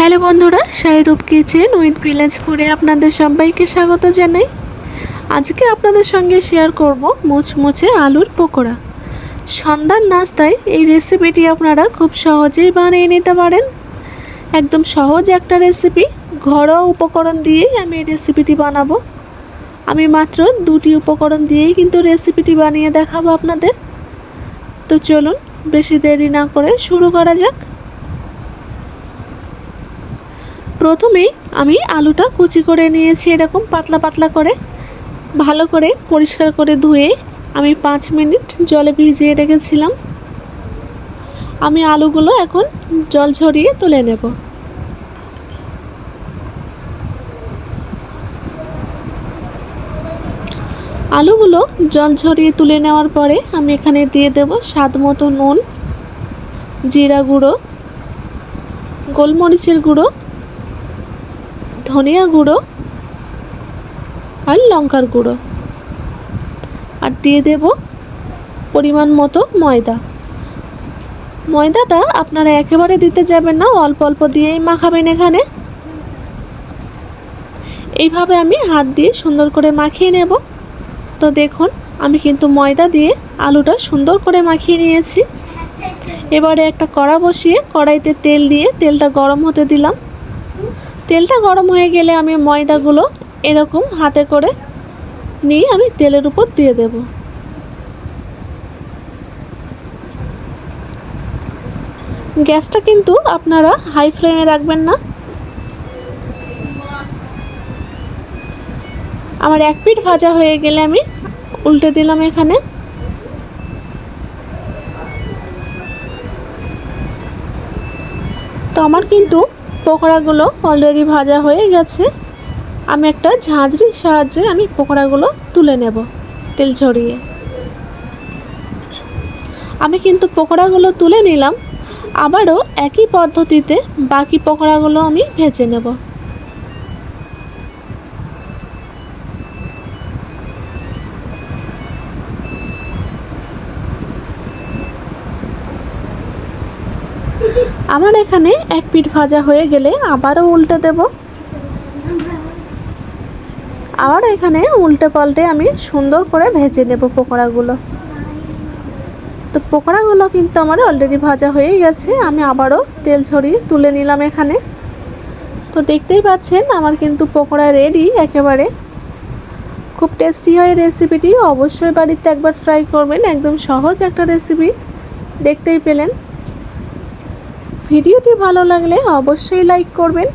Hello বন্ধুরা, শাহরুপ kitchen with village ফুডে আপনাদের সবাইকে স্বাগত জানাই। আজকে আপনাদের সঙ্গে শেয়ার করব মুচমুচে আলুর পকোড়া। সন্ধ্যার নাস্তায় এই রেসিপিটি আপনারা খুব সহজেই বানিয়ে নিতে পারেন। একদম সহজ একটা রেসিপি ঘরোয়া উপকরণ দিয়েই আমি এই রেসিপিটি বানাবো। আমি মাত্র দুটি উপকরণ দিয়েই কিন্তু রেসিপিটি বানিয়ে দেখাবো আপনাদের। তো চলুন, বেশি দেরি না করে শুরু করা যাক। প্রথমেই আমি আলুটা কুচি করে নিয়েছি এরকম পাতলা পাতলা করে। ভালো করে পরিষ্কার করে ধুয়ে আমি পাঁচ মিনিট জলে ভিজিয়ে রেখেছিলাম। আমি আলুগুলো এখন জল ঝরিয়ে তুলে নেব। আলুগুলো জল ঝরিয়ে তুলে নেওয়ার পরে আমি এখানে দিয়ে দেব স্বাদ মতো নুন, জিরা গুঁড়ো, গোলমরিচের গুঁড়ো ধনিয়া গুঁড়ো আর লঙ্কার গুঁড়ো। আর দিয়ে দেব পরিমাণ মতো ময়দা। ময়দাটা আপনারা একেবারে দিতে যাবেন না, অল্প অল্প দিয়েই মাখাবেন এখানে। এইভাবে আমি হাত দিয়ে সুন্দর করে মাখিয়ে নেব। তো দেখুন, আমি কিন্তু ময়দা দিয়ে আলুটা সুন্দর করে মাখিয়ে নিয়েছি। এবারে একটা কড়া বসিয়ে কড়াইতে তেল দিয়ে তেলটা গরম হতে দিলাম। তেলটা গরম হয়ে গেলে আমি ময়দাগুলো এরকম হাতে করে নিয়ে আমি তেলের উপর দিয়ে দেব। গ্যাসটা কিন্তু আপনারা হাই ফ্লেমে রাখবেন না। আমার এক পিঠ ভাজা হয়ে গেলে আমি উল্টে দিলাম এখানে। তো আমার কিন্তু পকোড়াগুলো অলরেডি ভাজা হয়ে গেছে। আমি একটা ঝাঁঝরির সাহায্যে আমি পকোড়াগুলো তুলে নেব তেল ছড়িয়ে আমি কিন্তু পকোড়াগুলো তুলে নিলাম, আবারও একই পদ্ধতিতে বাকি পকোড়াগুলো আমি ভেজে নেব। আমার এখানে এক পিঠ ভাজা হয়ে গেলে আবারও উল্টে দেব। আবার এখানে উল্টে পাল্টে আমি সুন্দর করে ভেজে নেব পকোড়াগুলো। তো পকোড়াগুলো কিন্তু আমার অলরেডি ভাজা হয়ে গেছে, আমি আবারও তেল ছড়িয়ে তুলে নিলাম এখানে। তো দেখতেই পাচ্ছেন আমার কিন্তু পকোড়া রেডি একেবারে। খুব টেস্টি হয় রেসিপিটি অবশ্যই বাড়িতে একবার ট্রাই করবেন, একদম সহজ একটা রেসিপি দেখতেই পেলেন। ভিডিওটি ভালো লাগলে অবশ্যই লাইক করবেন।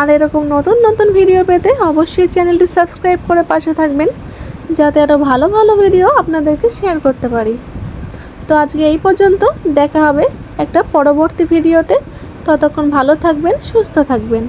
আর এরকম নতুন নতুন ভিডিও পেতে অবশ্যই চ্যানেলটি সাবস্ক্রাইব করে পাশে থাকবেন, যাতে আরও ভালো ভালো ভিডিও আপনাদেরকে শেয়ার করতে পারি। তো আজকে এই পর্যন্ত, দেখা হবে একটা পরবর্তী ভিডিওতে। ততক্ষণ ভালো থাকবেন, সুস্থ থাকবেন।